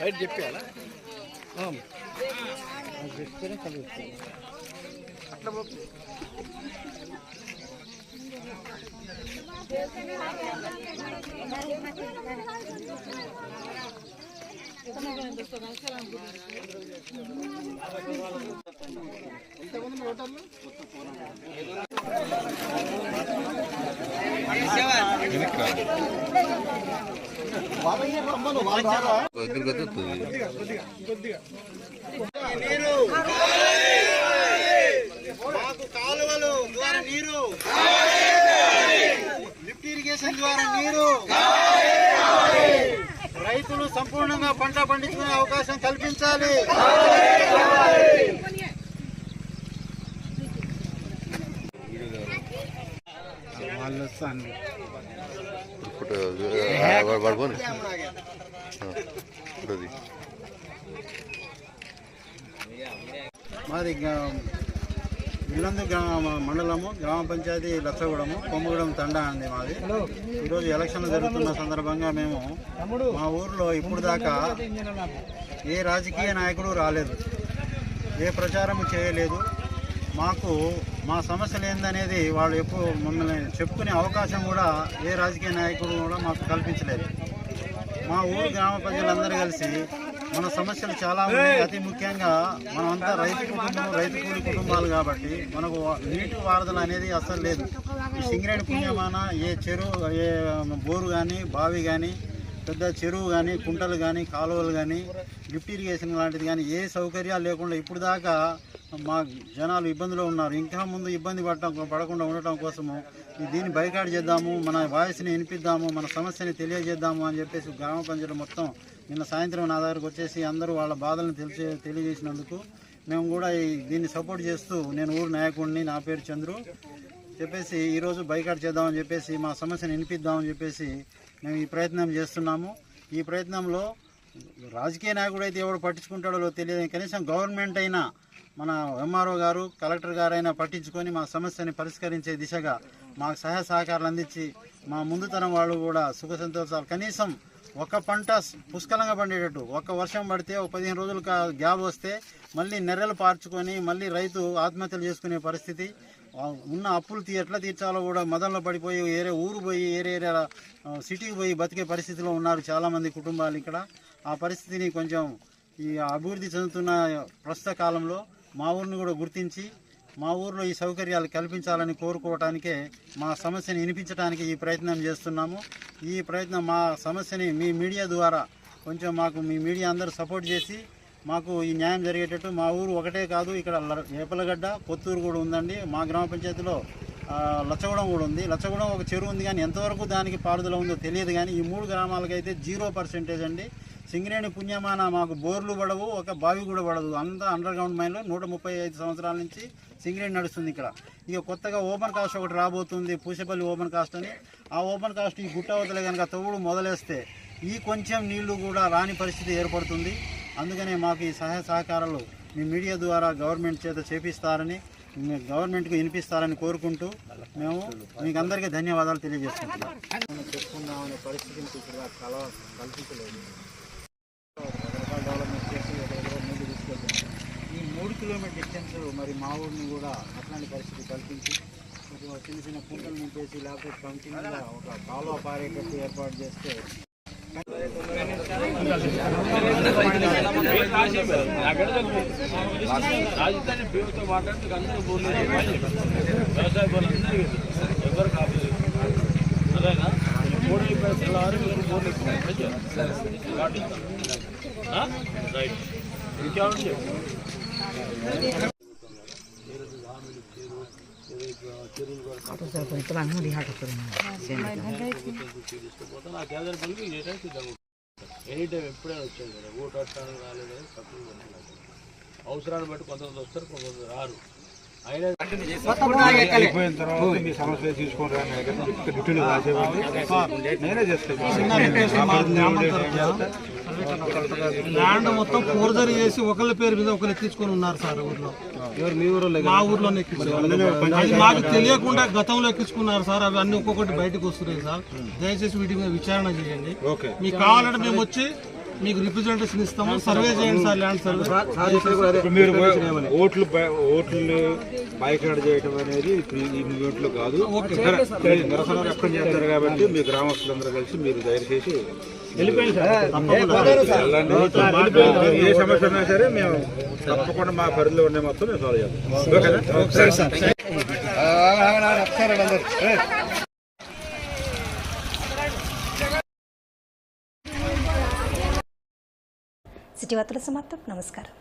బయట చెప్పాలా చెప్తేనే కలుగుతుంది అట్లా పోకు. ఎంతమంది ఓటర్లు బాబాయ్ రమ్మను వాళ్ళు రారా? నీరు మాకు కాలువలు ద్వారా నీరు లిఫ్ట్ ఇరిగేషన్ ద్వారా నీరు రైతులు సంపూర్ణంగా పంట పండించుకునే అవకాశం కల్పించాలి. వాళ్ళు వస్తాను ఇప్పుడు పడుకోని ఇప్పుడు మాది గ్రా- ఇల్లందు గ్రామ మండలము గ్రామ పంచాయతీ లచ్చగూడము కొమ్మగూడెం తండా అంది మాది. ఈరోజు ఎలక్షన్లు జరుగుతున్న సందర్భంగా మేము మా ఊర్లో ఇప్పుడు దాకా ఏ రాజకీయ నాయకుడు రాలేదు ఏ ప్రచారం చేయలేదు. మాకు మా సమస్యలు ఏందనేది వాళ్ళు ఎప్పుడు మమ్మల్ని చెప్పుకునే అవకాశం కూడా ఏ రాజకీయ నాయకుడు కూడా మాకు కల్పించలేదు. మా ఊరు గ్రామ ప్రజలందరూ కలిసి మన సమస్యలు చాలా ఉన్నాయి. అతి ముఖ్యంగా మనమంతా రైతు కుటుంబం రైతు కూలి కుటుంబాలు కాబట్టి మనకు నీటి వారధలు అనేది అస్సలు లేదు. ఈ సింగరేణి పుణ్యమాన ఏ చెరువు ఏ బోరు కానీ బావి కానీ పెద్ద చెరువు కానీ కుంటలు కానీ కాలువలు కానీ లిఫ్ట్ ఇరిగేషన్ లాంటిది కానీ ఏ సౌకర్యాలు లేకుండా ఇప్పుడు దాకా మా జనాలు ఇబ్బందులో ఉన్నారు. ఇంకా ముందు ఇబ్బంది పడటం పడకుండా ఉండటం కోసము దీన్ని బైకాట్ చేద్దాము మన వాయిస్ని వినిపిద్దాము మన సమస్యని తెలియజేద్దాము అని చెప్పేసి గ్రామ పంచాయతీ మొత్తం నిన్న సాయంత్రం నా దగ్గరకు వచ్చేసి అందరూ వాళ్ళ బాధలను తెలిసే తెలియజేసినందుకు మేము కూడా ఈ దీన్ని సపోర్ట్ చేస్తూ నేను ఊరు నాయకుడిని నా పేరు చంద్రు. చెప్పేసి ఈరోజు బైకాట్ చేద్దామని చెప్పేసి మా సమస్యను వినిపిద్దామని చెప్పేసి మేము ఈ ప్రయత్నం చేస్తున్నాము. ఈ ప్రయత్నంలో రాజకీయ నాయకుడు అయితే ఎవడు పట్టించుకుంటాడో తెలియదు. కనీసం గవర్నమెంట్ అయినా మన ఎంఆర్ఓ గారు కలెక్టర్ గారు అయినా పట్టించుకొని మా సమస్యని పరిష్కరించే దిశగా మాకు సహాయ సహకారాలు అందించి మా ముందు తరం వాళ్ళు కూడా సుఖ సంతోషాలు. కనీసం ఒక పంట పుష్కలంగా పండేటట్టు. ఒక వర్షం పడితే ఒక పదిహేను రోజులు కా- గ్యాప్ వస్తే మళ్ళీ నెర్రలు పార్చుకొని మళ్ళీ రైతు ఆత్మహత్యలు చేసుకునే పరిస్థితి. ఉన్న అప్పులు ఎట్లా తీర్చాలో కూడా మదంలో పడిపోయి ఏరే ఊరు పోయి ఏరే ఏరే సిటీకి పోయి బతికే పరిస్థితిలో ఉన్నారు చాలామంది కుటుంబాలు ఇక్కడ. ఆ పరిస్థితిని కొంచెం ఈ అభివృద్ధి చెందుతున్న ప్రస్తుత కాలంలో మా ఊరిని కూడా గుర్తించి మా ఊర్లో ఈ సౌకర్యాలు కల్పించాలని కోరుకోవటానికే మా సమస్యని వినిపించడానికి ఈ ప్రయత్నం చేస్తున్నాము. ఈ ప్రయత్నం మా సమస్యని మీ మీడియా ద్వారా కొంచెం మాకు మీ మీడియా అందరూ సపోర్ట్ చేసి మాకు ఈ న్యాయం జరిగేటట్టు మా ఊరు ఒకటే కాదు ఇక్కడ ల- ఏపలగడ్డ కొత్తూరు కూడా ఉందండి. మా గ్రామ పంచాయతీలో లచ్చగూడెం కూడా ఉంది. లచ్చగూడెం ఒక చెరువు ఉంది కానీ ఎంతవరకు దానికి పారుదల ఉందో తెలియదు కానీ ఈ మూడు గ్రామాలకైతే జీరో పర్సెంటేజ్ అండి. సింగరేణి పుణ్యమాన మాకు బోర్లు పడవు ఒక బావి కూడా పడదు. అంతా అండర్ గ్రౌండ్ మైన్లో నూట ముప్పై ఐదు సంవత్సరాల నుంచి సింగరేణి నడుస్తుంది ఇక్కడ. ఇక కొత్తగా ఓపెన్ కాస్ట్ ఒకటి రాబోతుంది పూసపల్లి ఓపెన్ కాస్ట్ అని. ఆ ఓపెన్ కాస్ట్ ఈ గుట్టవతలే కనుక తవ్వుడు మొదలేస్తే ఈ కొంచెం నీళ్ళు కూడా రాని పరిస్థితి ఏర్పడుతుంది. అందుకనే మాకు ఈ సహాయ సహకారాలు మీ మీడియా ద్వారా గవర్నమెంట్ చేత చేపిస్తారని గవర్నమెంట్కి వినిపిస్తారని కోరుకుంటూ మేము మీకు అందరికీ ధన్యవాదాలు తెలియజేస్తున్నాం. చెప్పుకుందామనే పరిస్థితిని కల కల్పించలేదు రకరకాల డెవలప్మెంట్ చేసి ఒక దగ్గర ముందు తీసుకెళ్తున్నాం ఈ మూడు కిలోమీటర్ డిస్టెన్స్ మరి మా ఊరిని కూడా అట్లాంటి పరిస్థితి కల్పించి కొంచెం చిన్న చిన్న కుంటలు నింపేసి లేకపోతే కంటిన్యూగా ఒక కాలువ పారేటట్టు ఏర్పాటు చేస్తే రాజధాని పేరుతో మాట్లాడుతూ అందరూ భూమి వ్యవసాయ పనులు ఎవరు కాపలేదు అదేనా తెల్లవారు మీకు బోర్డు ఎక్కుతాయి మంచిగా సరే రైట్. ఇంకేమంటే చెప్పు ఎనీ టైం ఎప్పుడైనా వచ్చేది కదా ఓటు అట్టానికి రాలేదని తప్పులు పెట్టలేదు. అవసరాన్ని బట్టి కొంతమంది వస్తారు కొంతమంది రారు అయిపోయిన తర్వాత మీ సమస్యలు తీసుకొని రాని ఇక్కడ డ్యూటీలు రాసేవాడిని నేనే ల్యాండ్ మొత్తం ఫోర్జరీ చేసి ఒకళ్ళ పేరు మీద ఒకరు ఎక్కించుకొని ఉన్నారు సార్ ఊర్లో. మీ ఊరు మా ఊర్లోనే ఎక్కించుకున్నారు మాకు తెలియకుండా గతంలో ఎక్కించుకున్నారు సార్. అవి అన్ని ఒక్కొక్కటి బయటకు వస్తున్నాయి సార్. దయచేసి వీటి మీద విచారణ చేయండి. మీకు కావాలంటే మేము వచ్చి మీకు రిప్రజెంటేషన్ ఇస్తాము. సర్వే చేయండి సార్ ల్యాండ్ సర్వే మీరు ఓట్లు బై- ఓట్లు బాయ్కాట్ చేయడం అనేది ఓట్లు కాదు. నిరసన వ్యక్తం చేస్తారు కాబట్టి మీ గ్రామస్తులందరూ కలిసి మీరు దయచేసి. ఏ సమస్య ఉన్నా సరే మేము తప్పకుండా మా పరిధిలో ఉండే మొత్తం మేము సాల్వ్ చేస్తాం. ఓకేనా? సిటీ వార్తల సమాప్తం. నమస్కారం.